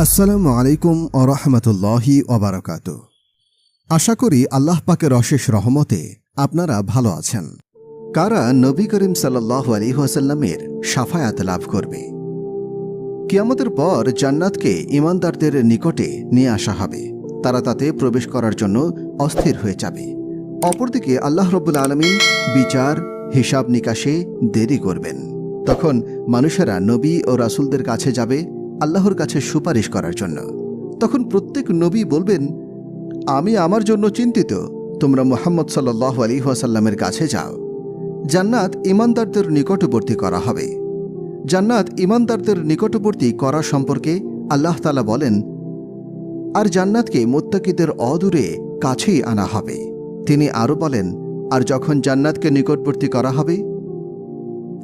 আসসালামু আলাইকুম আরহামতুল্লাহি ওবরাকাত আশা করি আল্লাহ পাকের অশেষ রহমতে আপনারা ভালো আছেন। কারা নবী করিম সাল্লাহ আলী ওয়াসাল্লামের সাফায়াত লাভ করবে? কিয়ামতের পর জান্নাতকে ইমানদারদের নিকটে নিয়ে আসা হবে। তারা তাতে প্রবেশ করার জন্য অস্থির হয়ে যাবে। অপরদিকে আল্লাহ রব্বুল আলমিন বিচার, হিসাব নিকাশে দেরি করবেন। তখন মানুষেরা নবী ও রাসূলদের কাছে যাবে আল্লাহর কাছে সুপারিশ করার জন্য। তখন প্রত্যেক নবী বলবেন, আমি আমার জন্য চিন্তিত, তোমরা মোহাম্মদ সাল্লাহ আলী ওয়াসাল্লামের কাছে যাও। জান্নাত ইমানদারদের নিকটবর্তী করা হবে। জান্নাত ইমানদারদের নিকটবর্তী করা সম্পর্কে আল্লাহ তালা বলেন, আর জান্নাতকে মোত্তাকিদের অদূরে কাছেই আনা হবে। তিনি আরও বলেন, আর যখন জান্নাতকে নিকটবর্তী করা হবে?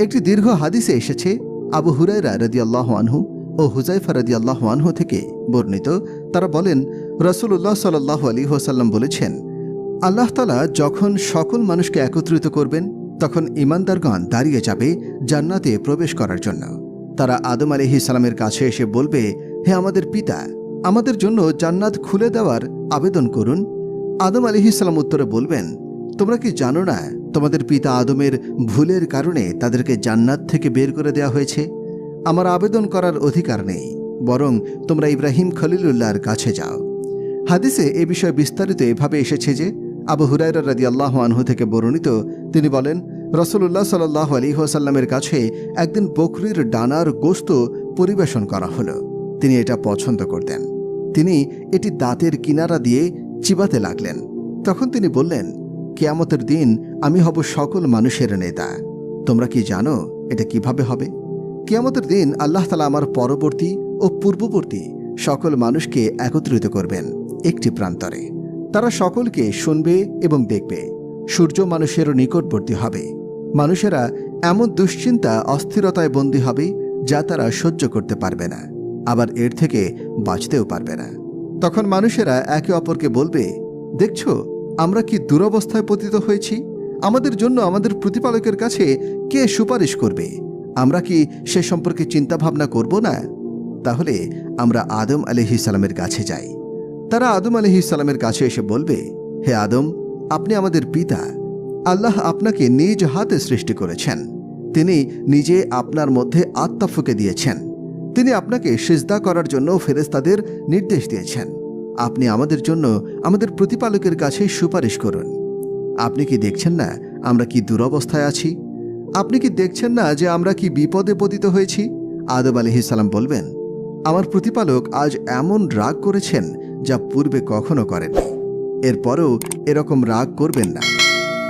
একটি দীর্ঘ হাদিসে এসেছে, আবু হুরাইরা রদিয়াল্লাহ আনহু ও হুজাইফা রদিয়াল্লাহ আনহু থেকে বর্ণিত, তারা বলেন রসুল্লাহ সাল্লাহ আলী হোসাল্লাম বলেছেন, আল্লাহ তালা যখন সকল মানুষকে একত্রিত করবেন, তখন ইমানদারগণ দাঁড়িয়ে যাবে জান্নাতে প্রবেশ করার জন্য। তারা আদম আলিহি সালামের কাছে এসে বলবে, হে আমাদের পিতা, আমাদের জন্য জান্নাত খুলে দেওয়ার আবেদন করুন। আদম আলিহি সালাম উত্তরে বলবেন, তোমরা কি জানো না তোমাদের পিতা আদমের ভুলের কারণে তাদেরকে জান্নাত থেকে বের করে দেওয়া হয়েছে? আমার আবেদন করার অধিকার নেই, বরং তোমরা ইব্রাহিম খলিলুল্লাহর কাছে যাও। হাদিসে এ বিষয়ে বিস্তারিত এভাবে এসেছে যে, আবু হুরাইরা রাদি আল্লাহ আনহু থেকে বর্ণিত, তিনি বলেন রসুল্লাহ সাল্লাহ আলী ওসাল্লামের কাছে একদিন বকরির ডানার গোস্ত পরিবেশন করা হলো। তিনি এটা পছন্দ করতেন। তিনি এটি দাঁতের কিনারা দিয়ে চিবাতে লাগলেন। তখন তিনি বললেন, কেয়ামতের দিন আমি হব সকল মানুষের নেতা। তোমরা কি জানো এটা কীভাবে হবে? কেয়ামতের দিন আল্লাহ তালা আমার পরবর্তী ও পূর্ববর্তী সকল মানুষকে একত্রিত করবেন একটি প্রান্তরে। তারা সকলকে শুনবে এবং দেখবে। সূর্য মানুষের নিকটবর্তী হবে। মানুষেরা এমন দুশ্চিন্তা, অস্থিরতায় বন্দী হবে যা তারা সহ্য করতে পারবে না, আবার এর থেকে বাঁচতেও পারবে না। তখন মানুষেরা একে অপরকে বলবে, দেখছ, আমরা কি দুরবস্থায় পতিত হয়েছি? আমাদের জন্য আমাদের প্রতিপালকের কাছে কে সুপারিশ করবে? আমরা কি সে সম্পর্কে চিন্তা ভাবনা করব না? তাহলে আমরা আদম সালামের কাছে যাই। তারা আদম সালামের কাছে এসে বলবে, হে আদম, আপনি আমাদের পিতা। আল্লাহ আপনাকে নিজ হাতে সৃষ্টি করেছেন। তিনি নিজে আপনার মধ্যে আত্মা ফুকে দিয়েছেন। তিনি আপনাকে সিজদা করার জন্য ফেরেস্তাদের নির্দেশ দিয়েছেন। আপনি আমাদের জন্য আমাদের প্রতিপালকের কাছে সুপারিশ করুন। আপনি কি দেখছেন না আমরা কি দুরবস্থায় আছি? আপনি কি দেখছেন না যে আমরা কি বিপদে পতিত হয়েছি? আদম আলহিসাল্লাম বলবেন, আমার প্রতিপালক আজ এমন রাগ করেছেন যা পূর্বে কখনো করেননি। এরপরেও এরকম রাগ করবেন না।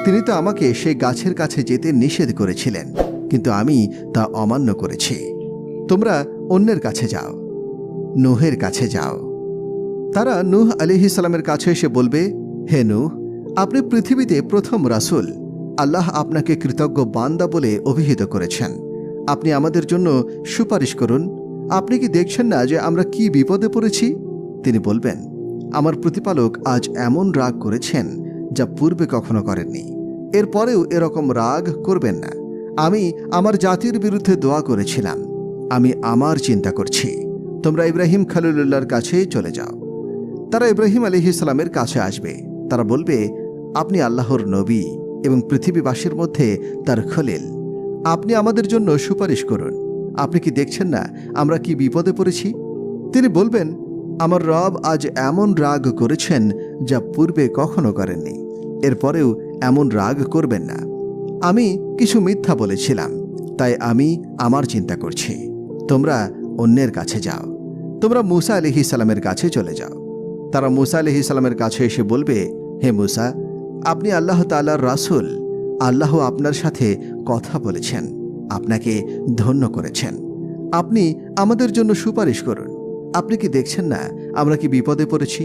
তিনি তো আমাকে সেই গাছের কাছে যেতে নিষেধ করেছিলেন, কিন্তু আমি তা অমান্য করেছি। তোমরা অন্যের কাছে যাও, নুহের কাছে যাও। তারা নুহ আলিহি সালামের কাছে এসে বলবে, হে নূহ, আপনি পৃথিবীতে প্রথম রাসুল। আল্লাহ আপনাকে কৃতজ্ঞ বান্দা বলে অভিহিত করেছেন। আপনি আমাদের জন্য সুপারিশ করুন। আপনি কি দেখছেন না যে আমরা কি বিপদে পড়েছি? তিনি বলবেন, আমার প্রতিপালক আজ এমন রাগ করেছেন যা পূর্বে কখনো করেননি। এরপরেও এরকম রাগ করবেন না। আমি আমার জাতির বিরুদ্ধে দোয়া করেছিলাম। আমি আমার চিন্তা করছি। তোমরা ইব্রাহিম খালিলুল্লাহর কাছে চলে যাও। তারা ইব্রাহিম আলী ইসলামের কাছে আসবে। তারা বলবে, আপনি আল্লাহর নবী। এবং পৃথিবীবাসীর মধ্যে তার খলিল। আপনি আমাদের জন্য সুপারিশ করুন। আপনি কি দেখছেন না আমরা কি বিপদে পড়েছি? তিনি বলবেন, আমার রব আজ এমন রাগ করেছেন যা পূর্বে কখনো করেননি। এরপরেও এমন রাগ করবেন না। আমি কিছু মিথ্যা বলেছিলাম, তাই আমি আমার চিন্তা করছি। তোমরা অন্যের কাছে যাও। তোমরা মুসা আলিহি কাছে চলে যাও। তারা মুসা আলিহি কাছে এসে বলবে, হে মুসা আপনি আল্লাহ তাল্লার রাসুল। আল্লাহ আপনার সাথে কথা বলেছেন, আপনাকে ধন্য করেছেন। আপনি আমাদের জন্য সুপারিশ করুন। আপনি কি দেখছেন না আমরা কি বিপদে পড়েছি?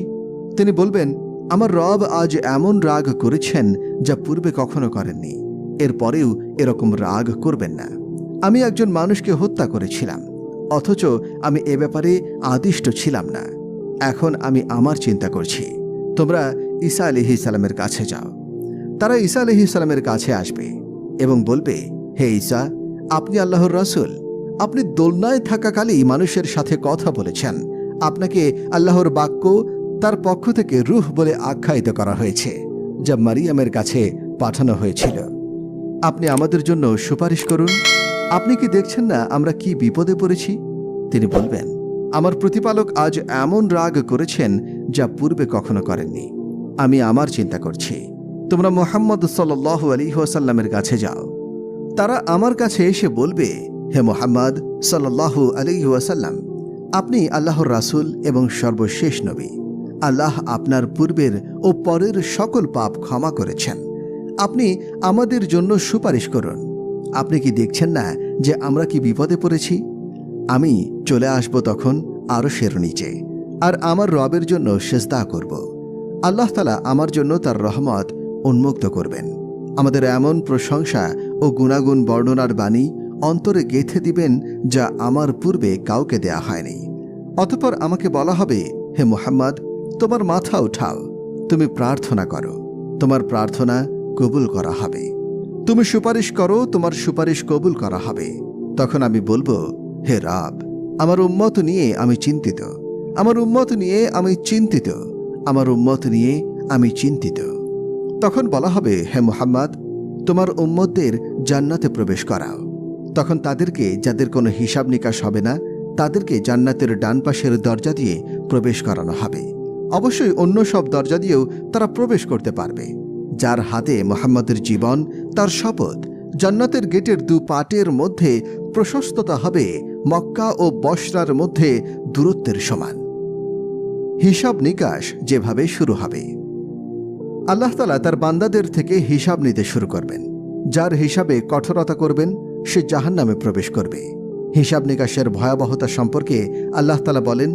তিনি বলবেন, আমার রব আজ এমন রাগ করেছেন যা পূর্বে কখনো করেননি। এরপরেও এরকম রাগ করবেন না। আমি একজন মানুষকে হত্যা করেছিলাম, অথচ আমি এ ব্যাপারে আদিষ্ট ছিলাম না। এখন আমি আমার চিন্তা করছি। তোমরা ঈসা আলিহি সালামের কাছে যাও। তারা ঈসা আলিহি সালামের কাছে আসবে এবং বলবে, হে ঈসা, আপনি আল্লাহর রাসুল। আপনি দোলনায় থাকাকালেই মানুষের সাথে কথা বলেছেন। আপনাকে আল্লাহর বাক্য, তার পক্ষ থেকে রুহ বলে আখ্যায়িত করা হয়েছে, যা মারিয়ামের কাছে পাঠানো হয়েছিল। আপনি আমাদের জন্য সুপারিশ করুন। আপনি কি দেখছেন না আমরা কি বিপদে পড়েছি? তিনি বলবেন, আমার প্রতিপালক আজ এমন রাগ করেছেন যা পূর্বে কখনো করেননি। আমি আমার চিন্তা করছি। তোমরা মোহাম্মদ সাল্লাহ আলী ওয়াসাল্লামের কাছে যাও। তারা আমার কাছে এসে বলবে, হে মোহাম্মদ সাল্লাহ আলী ওয়াসাল্লাম, আপনি আল্লাহর রাসূল এবং সর্বশেষ নবী। আল্লাহ আপনার পূর্বের ও পরের সকল পাপ ক্ষমা করেছেন। আপনি আমাদের জন্য সুপারিশ করুন। আপনি কি দেখছেন না যে আমরা কি বিপদে পড়েছি? আমি চলে আসব তখন আরও সের নিচে, আর আমার রবের জন্য সেজদা করব। আল্লাহ তালা আমার জন্য তার রহমত উন্মুক্ত করবেন। আমাদের এমন প্রশংসা ও গুণাগুণ বর্ণনার বাণী অন্তরে গেথে দিবেন যা আমার পূর্বে কাউকে দেয়া হয়নি। অতপর আমাকে বলা হবে, হে মোহাম্মদ, তোমার মাথা উঠাও। তুমি প্রার্থনা করো। তোমার প্রার্থনা কবুল করা হবে। তুমি সুপারিশ করো, তোমার সুপারিশ কবুল করা হবে। তখন আমি বলব, হে রাব, আমার উম্মত নিয়ে আমি চিন্তিত। আমার উম্মত নিয়ে আমি চিন্তিত। আমার উম্মত নিয়ে আমি চিন্তিত। তখন বলা হবে, হে মোহাম্মদ, তোমার উম্মতদের জান্নাতে প্রবেশ করাও। তখন তাদেরকে, যাদের কোনো হিসাব নিকাশ হবে না, তাদেরকে জান্নাতের ডান পাশের দরজা দিয়ে প্রবেশ করানো হবে। অবশ্যই অন্য সব দরজা দিয়েও তারা প্রবেশ করতে পারবে। যার হাতে মোহাম্মদের জীবন, তার শপথ, জান্নাতের গেটের দু পাটের মধ্যে প্রশস্ততা হবে, মক্কা ও বসরার মধ্যে দূরত্বের সমান। হিসাব নিকাশ যেভাবে শুরু হবে। আল্লাহ তালা তার বান্দাদের থেকে হিসাব নিতে শুরু করবেন। যার হিসাবে কঠোরতা করবেন, সে জাহান নামে প্রবেশ করবে। হিসাব নিকাশের ভয়াবহতা সম্পর্কে আল্লাহ তালা বলেন,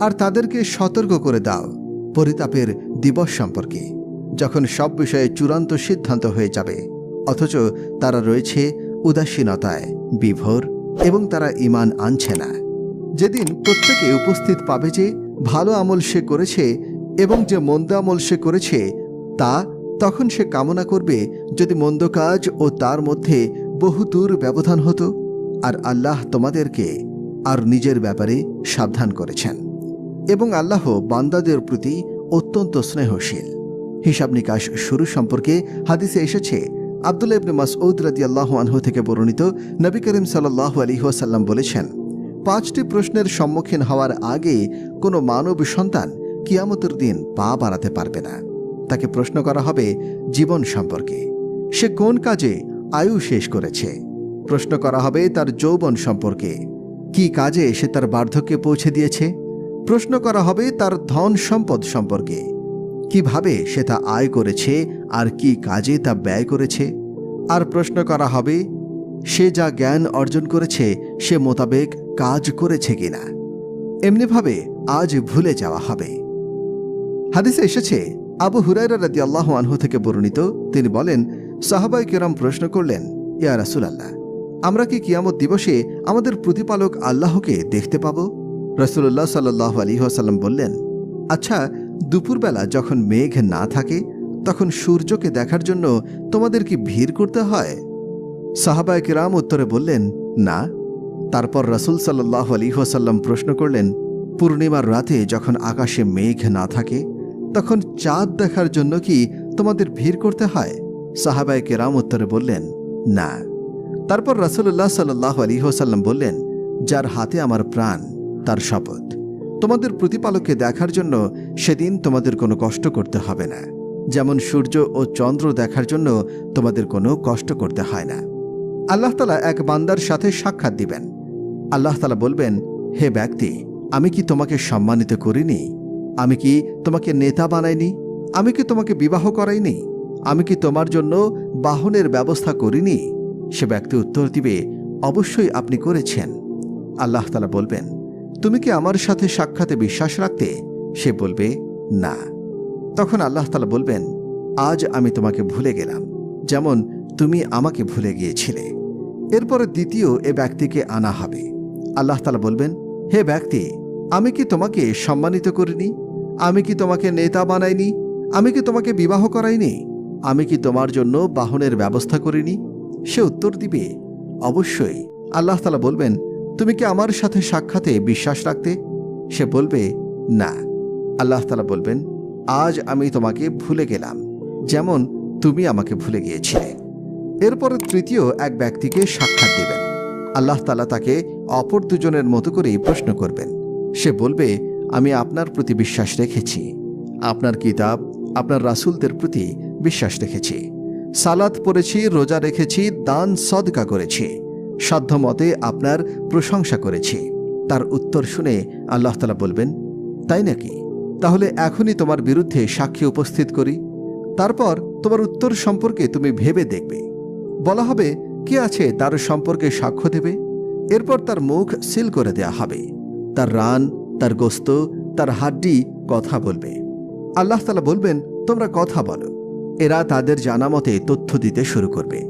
আর তাদেরকে সতর্ক করে দাও পরিতাপের দিবস সম্পর্কে, যখন সব বিষয়ে চূড়ান্ত সিদ্ধান্ত হয়ে যাবে। অথচ তারা রয়েছে উদাসীনতায় বিভোর এবং তারা ইমান আনছে না। যেদিন প্রত্যেকে উপস্থিত পাবে যে ভালো আমল সে করেছে এবং যে মন্দ আমল সে করেছে, তা তখন সে কামনা করবে যদি মন্দ কাজ ও তার মধ্যে বহুদূর ব্যবধান হতো। আর আল্লাহ তোমাদেরকে আর নিজের ব্যাপারে সাবধান করেছেন। এবং আল্লাহ বান্দাদের প্রতি অত্যন্ত স্নেহশীল। হিসাব নিকাশ শুরু সম্পর্কে হাদিসে এসেছে, আবদুল্লাহ ইবনে মাসউদ রাদিয়াল্লাহু আনহু থেকে বর্ণিত নবী করিম সাল্লাল্লাহু আলাইহি ওয়াসাল্লাম বলেছেন পাঁচটি প্রশ্নের সম্মুখীন হওয়ার আগে কোনো মানব সন্তান কিয়ামতের দিন পা বাড়াতে পারবে না। তাকে প্রশ্ন করা হবে, জীবন সম্পর্কে। সে কোন কাজে আয়ু শেষ করেছে? প্রশ্ন করা হবে, তার যৌবন সম্পর্কে। কি কাজে সে তার বার্ধক্যে পৌঁছে দিয়েছে? প্রশ্ন করা হবে, তার ধন সম্পদ সম্পর্কে। কীভাবে সে তা আয় করেছে আর কি কাজে তা ব্যয় করেছে? আর প্রশ্ন করা হবে, সে যা জ্ঞান অর্জন করেছে সে মোতাবেক কাজ করেছে কিনা এমনিভাবে আজ ভুলে যাওয়া হবে। হাদিসে এসেছে, আবু হুরাইরা রাদি আল্লাহ আনহু থেকে বর্ণিত, তিনি বলেন সাহাবাই কেরাম প্রশ্ন করলেন, ইয়া রাসুলাল্লাহ, আমরা কি কিয়ামত দিবসে আমাদের প্রতিপালক আল্লাহকে দেখতে পাব? রসুল্লাহ সাল্লাহ আলী আসাল্লাম বললেন আচ্ছা দুপুরবেলা যখন মেঘ না থাকে, তখন সূর্যকে দেখার জন্য তোমাদের কি ভিড় করতে হয়? সাহাবায় কিরাম উত্তরে বললেন, না তারপর রসুল সাল্লাহ আলী ওয়াসাল্লাম প্রশ্ন করলেন, পূর্ণিমার রাতে যখন আকাশে মেঘ না থাকে, তখন চাঁদ দেখার জন্য কি তোমাদের ভিড় করতে হয়? সাহাবায় কেরাম উত্তরে বললেন, না। তারপর রসুল্লাহ সাল্লাহ আলী ওসাল্লাম বললেন, যার হাতে আমার প্রাণ, তার শপথ। তোমাদের প্রতিপালককে দেখার জন্য সেদিন তোমাদের কোনো কষ্ট করতে হবে না। যেমন সূর্য ও চন্দ্র দেখার জন্য তোমাদের কোনো কষ্ট করতে হয় না। আল্লাহ তালা এক বান্দার সাথে সাক্ষাৎ দিবেন। আল্লাহ তালা বলবেন, হে ব্যক্তি, আমি কি তোমাকে সম্মানিত করিনি? আমি কি তোমাকে নেতা বানাইনি? আমি কি তোমাকে বিবাহ করাইনি? আমি কি তোমার জন্য বাহনের ব্যবস্থা করিনি? সে ব্যক্তি উত্তর দিবে, অবশ্যই আপনি করেছেন। আল্লাহ তালা বলবেন, তুমি কি আমার সাথে সাক্ষাতে বিশ্বাস রাখতে? সে বলবে, না। তখন আল্লাহ তালা বলবেন, আজ আমি তোমাকে ভুলে গেলাম। যেমন তুমি আমাকে ভুলে গিয়েছিলে। এরপরে দ্বিতীয় এ ব্যক্তিকে আনা হবে। আল্লাহ তালা বলবেন, হে ব্যক্তি, আমি কি তোমাকে সম্মানিত করিনি? আমি কি তোমাকে নেতা বানাইনি? আমি কি তোমাকে বিবাহ করাইনি? আমি কি তোমার জন্য বাহনের ব্যবস্থা করিনি? সে উত্তর দিবে, অবশ্যই। আল্লাহ তালা বলবেন, তুমি কি আমার সাথে সাক্ষাতে বিশ্বাস রাখতে? সে বলবে, না। আল্লাহ তালা বলবেন, আজ আমি তোমাকে ভুলে গেলাম, যেমন তুমি আমাকে ভুলে গিয়েছিলে। এরপর তৃতীয় এক ব্যক্তিকে সাক্ষাৎ দেবেন। আল্লাহ তালা তাকে অপর দুজনের মতো করেই প্রশ্ন করবেন। সে বলবে, আমি আপনার প্রতি বিশ্বাস রেখেছি। আপনার কিতাব, আপনার রাসূলদের প্রতি বিশ্বাস রেখেছি। সালাত পড়েছি, রোজা রেখেছি, দান, সদকা করেছি। সাধ্যমতে আপনার প্রশংসা করেছি। তার উত্তর শুনে আল্লাহ তালা বলবেন, তাই নাকি? তাহলে এখনই তোমার বিরুদ্ধে সাক্ষী উপস্থিত করি। তারপর তোমার উত্তর সম্পর্কে তুমি ভেবে দেখবে। বলা হবে কে আছে তার সম্পর্কে সাক্ষ্য দেবে? এরপর তার মুখ সিল করে দেয়া হবে। তার রান, তার গোস্ত, তার হাড্ডি কথা বলবে। আল্লাহ তালা বলবেন, তোমরা কথা বলো। এরা তাদের জানা মতে তথ্য দিতে শুরু করবে।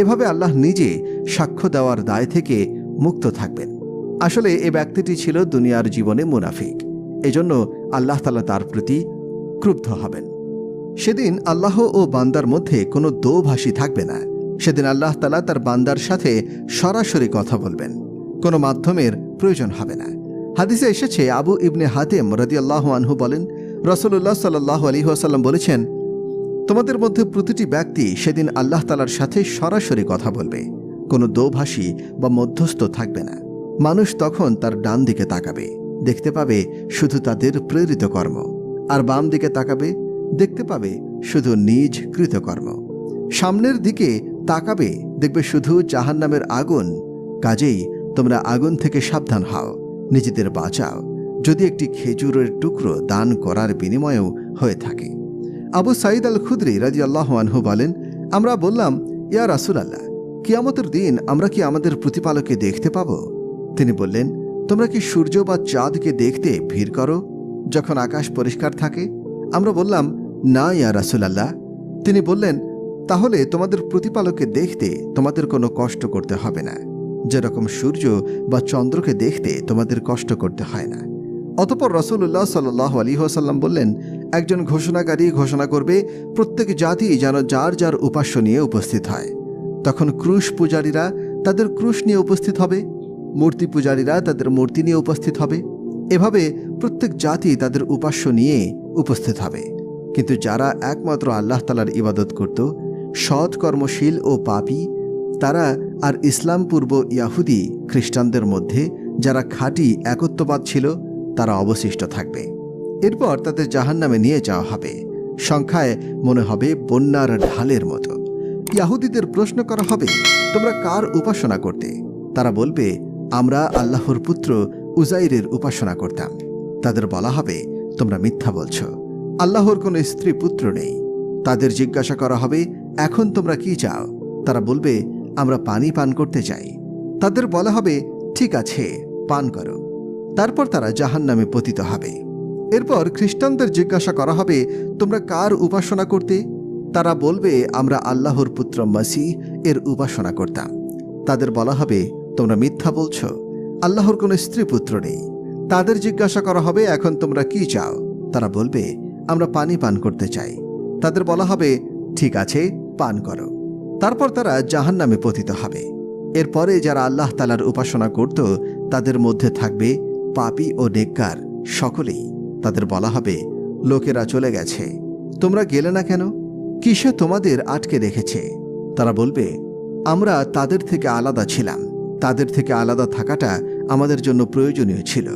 এভাবে আল্লাহ নিজে সাক্ষ্য দেওয়ার দায় থেকে মুক্ত থাকবেন। আসলে এ ব্যক্তিটি ছিল দুনিয়ার জীবনে মুনাফিক। এজন্য আল্লাহ তালা তার প্রতি ক্রুব্ধ হবেন। সেদিন আল্লাহ ও বান্দার মধ্যে কোনো দোভাষী থাকবে না। সেদিন আল্লাহ তালা তার বান্দার সাথে সরাসরি কথা বলবেন। কোনো মাধ্যমের প্রয়োজন হবে না। হাদিসে এসেছে, আবু ইবনে হাতেম রদিয়াল্লাহ আনহু বলেন রসুল্লাহ সাল্লাহ আলী আসাল্লাম বলেছেন, তোমাদের মধ্যে প্রতিটি ব্যক্তি সেদিন আল্লাহ তালার সাথে সরাসরি কথা বলবে। কোনো দোভাষী বা মধ্যস্থ থাকবে না। মানুষ তখন তার ডান দিকে তাকাবে, দেখতে পাবে শুধু তাদের প্রেরিত কর্ম। আর বাম দিকে তাকাবে, দেখতে পাবে শুধু নিজ কৃতকর্ম। সামনের দিকে তাকাবে, দেখবে শুধু জাহান্নামের আগুন। কাজেই তোমরা আগুন থেকে সাবধান হও, নিজেদের বাঁচাও। যদি একটি খেজুরের টুকরো দান করার বিনিময়েও হয়ে থাকে। আবু সাইদ আল খুদ্রি রাজি আল্লাহ আনহু বলেন, আমরা বললাম, ইয়া রাসুল আল্লাহ কিয়ামতের দিন আমরা কি আমাদের প্রতিপালককে দেখতে পাব? তিনি বললেন, তোমরা কি সূর্য বা চাঁদকে দেখতে ভিড় করো? যখন আকাশ পরিষ্কার থাকে? আমরা বললাম, না, ইয়া রাসুল আল্লাহ তিনি বললেন তাহলে তোমাদের প্রতিপালককে দেখতে তোমাদের কোনো কষ্ট করতে হবে না। যেরকম সূর্য বা চন্দ্রকে দেখতে তোমাদের কষ্ট করতে হয় না। অতপর রসুল্লাহ সাল্লাহ আলী ওসাল্লাম বললেন, একজন ঘোষণাকারী ঘোষণা করবে, প্রত্যেক জাতি যেন যার যার উপাস্য নিয়ে উপস্থিত হয়। তখন ক্রুশ পূজারীরা তাদের ক্রুশ নিয়ে উপস্থিত হবে, মূর্তি পূজারীরা তাদের মূর্তি নিয়ে উপস্থিত হবে। এভাবে প্রত্যেক জাতি তাদের উপাস্য নিয়ে উপস্থিত হবে। কিন্তু যারা একমাত্র আল্লাহ তালার ইবাদত করত সৎ কর্মশীল ও পাপী, তারা আর ইসলাম পূর্ব ইয়াহুদি খ্রিস্টানদের মধ্যে যারা খাঁটি একত্ববাদ ছিল, তারা অবশিষ্ট থাকবে। এরপর তাদের জাহান নামে নিয়ে যাওয়া হবে। সংখ্যায় মনে হবে বন্যার ঢালের মতো। ইয়াহুদিদের প্রশ্ন করা হবে, তোমরা কার উপাসনা করতে? তারা বলবে, আমরা আল্লাহর পুত্র উজাইরের উপাসনা করতাম। তাদের বলা হবে, তোমরা মিথ্যা বলছ। আল্লাহর কোনো স্ত্রী পুত্র নেই। তাদের জিজ্ঞাসা করা হবে এখন তোমরা কি চাও? তারা বলবে, আমরা পানি পান করতে চাই। তাদের বলা হবে, ঠিক আছে, পান করো। তারপর তারা জাহান নামে পতিত হবে। এরপর খ্রিস্টানদের জিজ্ঞাসা করা হবে, তোমরা কার উপাসনা করতে? তারা বলবে, আমরা আল্লাহর পুত্র মাসি এর উপাসনা করতাম। তাদের বলা হবে, তোমরা মিথ্যা বলছ, আল্লাহর কোনো স্ত্রী পুত্র নেই। তাদের জিজ্ঞাসা করা হবে, এখন তোমরা কি চাও? তারা বলবে, আমরা পানি পান করতে চাই। তাদের বলা হবে, ঠিক আছে পান করো। তারপর তারা জাহান নামে পতিত হবে। এরপরে যারা আল্লাহ তালার উপাসনা করত, তাদের মধ্যে থাকবে পাপি ও নেককার সকলেই। তাদের বলা হবে, লোকেরা চলে গেছে। তোমরা গেলে না কেন? কিসে তোমাদের আটকে রেখেছে? তারা বলবে, আমরা তাদের থেকে আলাদা ছিলাম। তাদের থেকে আলাদা থাকাটা আমাদের জন্য প্রয়োজনীয় ছিল।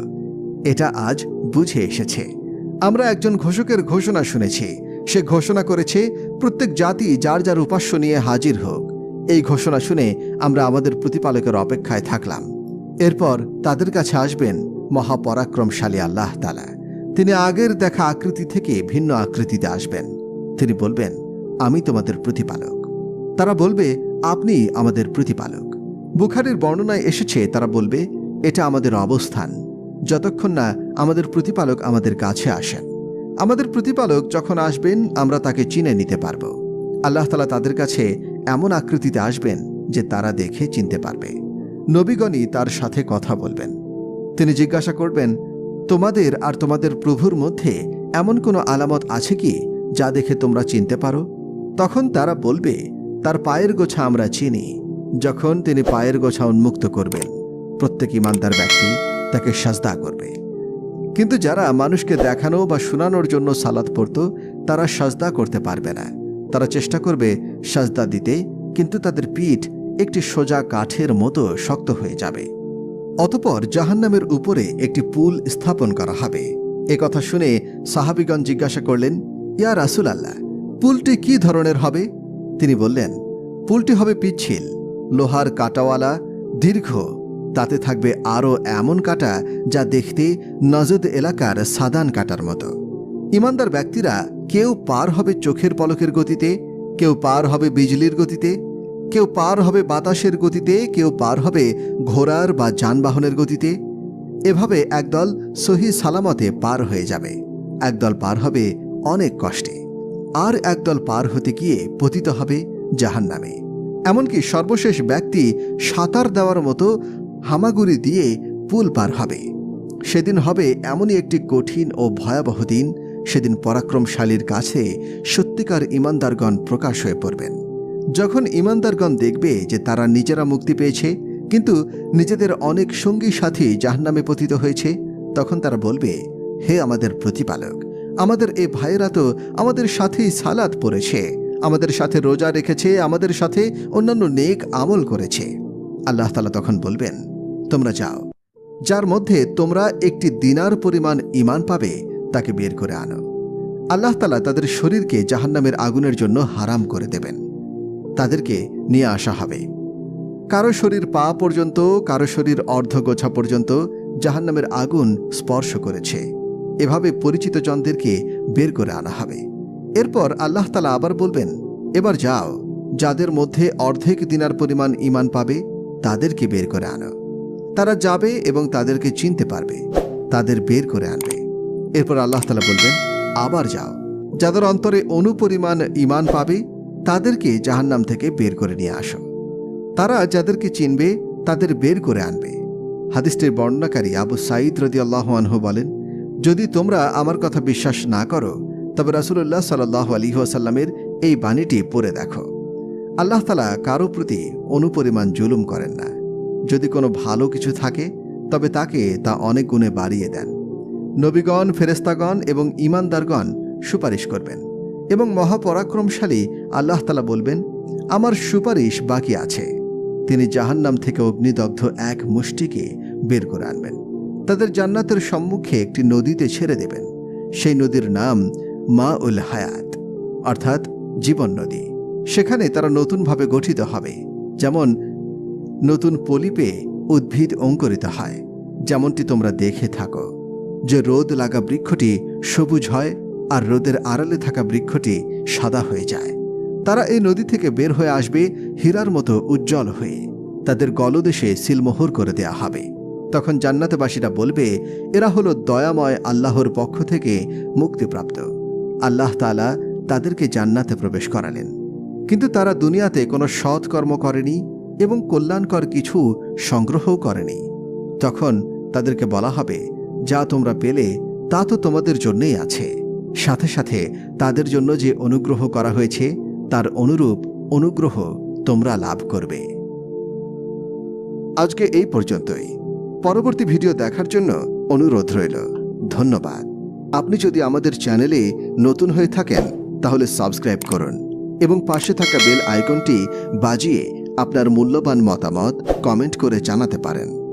এটা আজ বুঝে এসেছে। আমরা একজন ঘোষকের ঘোষণা শুনেছি। সে ঘোষণা করেছে প্রত্যেক জাতি যার যার উপাস্য নিয়ে হাজির হোক। এই ঘোষণা শুনে আমরা আমাদের প্রতিপালকের অপেক্ষায় থাকলাম। এরপর তাদের কাছে আসবেন মহাপরাক্রমশালী আল্লাহ তালা তিনি আগের দেখা আকৃতি থেকে ভিন্ন আকৃতিতে আসবেন। তিনি বলবেন, আমি তোমাদের প্রতিপালক। তারা বলবে, আপনি আমাদের প্রতিপালক। বুখারের বর্ণনায় এসেছে, তারা বলবে, এটা আমাদের অবস্থান। যতক্ষণ না আমাদের প্রতিপালক আমাদের কাছে আসেন। আমাদের প্রতিপালক যখন আসবেন, আমরা তাকে চিনে নিতে পারব। আল্লাহ তালা তাদের কাছে এমন আকৃতিতে আসবেন যে তারা দেখে চিনতে পারবে। নবীগণই তার সাথে কথা বলবেন। তিনি জিজ্ঞাসা করবেন, তোমাদের আর তোমাদের প্রভুর মধ্যে এমন কোনো আলামত আছে কি যা দেখে তোমরা চিনতে পারো? তখন তারা বলবে, তার পায়ের গোছা আমরা চিনি। যখন তিনি পায়ের গোছা উন্মুক্ত করবেন, প্রত্যেক ইমানদার ব্যক্তি তাকে সাজদা করবে। কিন্তু যারা মানুষকে দেখানো বা শোনানোর জন্য সালাত পড়ত, তারা সাজদা করতে পারবে না। তারা চেষ্টা করবে সাজদা দিতে, কিন্তু তাদের পিঠ একটি সোজা কাঠের মতো শক্ত হয়ে যাবে। অতপর জাহান্নামের উপরে একটি পুল স্থাপন করা হবে। এ কথা শুনে সাহাবিগণ জিজ্ঞাসা করলেন, ইয়া রাসুল আল্লাহ পুলটি কি ধরনের হবে? তিনি বললেন, পুলটি হবে পিচ্ছিল, লোহার কাটাওয়ালা, দীর্ঘ তাতে থাকবে আরও এমন কাটা যা দেখতে নজদ এলাকার সাদান কাটার মতো। ইমানদার ব্যক্তিরা কেউ পার হবে চোখের পলকের গতিতে, কেউ পার হবে বিজলির গতিতে, কেউ পার হবে বাতাসের গতিতে, কেউ পার হবে ঘোড়ার বা যানবাহনের গতিতে। এভাবে একদল সহি সালামতে পার হয়ে যাবে। একদল পার হবে অনেক কষ্টে। আর একদল পার হতে গিয়ে পতিত হবে জাহান নামে এমনকি সর্বশেষ ব্যক্তি সাঁতার দেওয়ার মতো হামাগুড়ি দিয়ে পুল পার হবে। সেদিন হবে এমনই একটি কঠিন ও ভয়াবহ দিন। সেদিন পরাক্রমশালীর কাছে সত্যিকার ইমানদারগণ প্রকাশ হয়ে পড়বেন। যখন ইমানদারগণ দেখবে যে তারা নিজেরা মুক্তি পেয়েছে, কিন্তু নিজেদের অনেক সঙ্গী সাথী জাহান্নামে পতিত হয়েছে, তখন তারা বলবে, হে আমাদের প্রতিপালক, আমাদের এ ভাইয়েরা তো আমাদের সাথেই সালাদ পড়েছে, আমাদের সাথে রোজা রেখেছে, আমাদের সাথে অন্যান্য নেক আমল করেছে। আল্লাহ তালা তখন বলবেন তোমরা যাও। যার মধ্যে তোমরা একটি দিনার পরিমাণ ইমান পাবে, তাকে বের করে আনো। আল্লাহ তালা তাদের শরীরকে জাহান্নামের আগুনের জন্য হারাম করে দেবেন। তাদেরকে নিয়ে আসা হবে। কারও শরীর পা পর্যন্ত, কারও শরীর অর্ধগোছা পর্যন্ত জাহান্নামের আগুন স্পর্শ করেছে। এভাবে পরিচিত জনদেরকে বের করে আনা হবে। এরপর আল্লাহ তালা আবার বলবেন, এবার যাও, যাদের মধ্যে অর্ধেক দিনার পরিমাণ ইমান পাবে, তাদেরকে বের করে আনো। তারা যাবে এবং তাদেরকে চিনতে পারবে, তাদের বের করে আনবে। এরপর আল্লাহ তালা বলবেন, আবার যাও। যাদের অন্তরে অনুপরিমাণ ইমান পাবে, তাদেরকে জাহান্নাম থেকে বের করে নিয়ে আসো। তারা যাদেরকে চিনবে, তাদের বের করে আনবে। হাদিসটির বর্ণনাকারী আবু সাঈদ রদি আল্লাহ বলেন, যদি তোমরা আমার কথা বিশ্বাস না করো, তবে রাসুল্লাহ সাল্লাহ আলী ওয়াসাল্লামের এই বাণীটি পড়ে দেখো। আল্লাহ তালা কারও প্রতি অনুপরিমাণ জুলুম করেন না। যদি কোনো ভালো কিছু থাকে, তবে তাকে তা অনেক গুণে বাড়িয়ে দেন। নবীগণ ফেরেস্তাগণ এবং ইমানদারগণ সুপারিশ করবেন এবং মহাপরাক্রমশালী আল্লাহ তালা বলবেন, আমার সুপারিশ বাকি আছে। তিনি জাহান্নাম থেকে অগ্নিদগ্ধ এক মুষ্টিকে বের করে আনবেন। তাদের জান্নাতের সম্মুখে একটি নদীতে ছেড়ে দেবেন। সেই নদীর নাম মা উল হায়াত, অর্থাৎ জীবন নদী। সেখানে তারা নতুনভাবে গঠিত হবে। যেমন নতুন পলিপে উদ্ভিদ অঙ্কুরিত হয়। যেমনটি তোমরা দেখে থাকো যে রোদ লাগা বৃক্ষটি সবুজ হয় আর রোদের আড়ালে থাকা বৃক্ষটি সাদা হয়ে যায়। তারা এই নদী থেকে বের হয়ে আসবে হীরার মতো উজ্জ্বল হয়ে। তাদের গলদেশে সিলমোহর করে দেয়া হবে। তখন জান্নাতবাসীরা বলবে, এরা হলো দয়াময় আল্লাহর পক্ষ থেকে মুক্তিপ্রাপ্ত। আল্লাহ তালা তাদেরকে জান্নাতে প্রবেশ করালেন। কিন্তু তারা দুনিয়াতে কোনো সৎকর্ম করেনি। এবং কল্যাণকর কিছু সংগ্রহও করেনি। তখন তাদেরকে বলা হবে, যা তোমরা পেলে, তা তো তোমাদের জন্যই আছে। সাথে সাথে তাদের জন্য যে অনুগ্রহ করা হয়েছে, তার অনুরূপ অনুগ্রহ তোমরা লাভ করবে। আজকে এই পর্যন্তই। পরবর্তী ভিডিও দেখার জন্য অনুরোধ রইল। ধন্যবাদ। আপনি যদি আমাদের চ্যানেলে নতুন হয়ে থাকেন, তাহলে সাবস্ক্রাইব করুন এবং পাশে থাকা বেল আইকনটি বাজিয়ে আপনার মূল্যবান মতামত কমেন্ট করে জানাতে পারেন।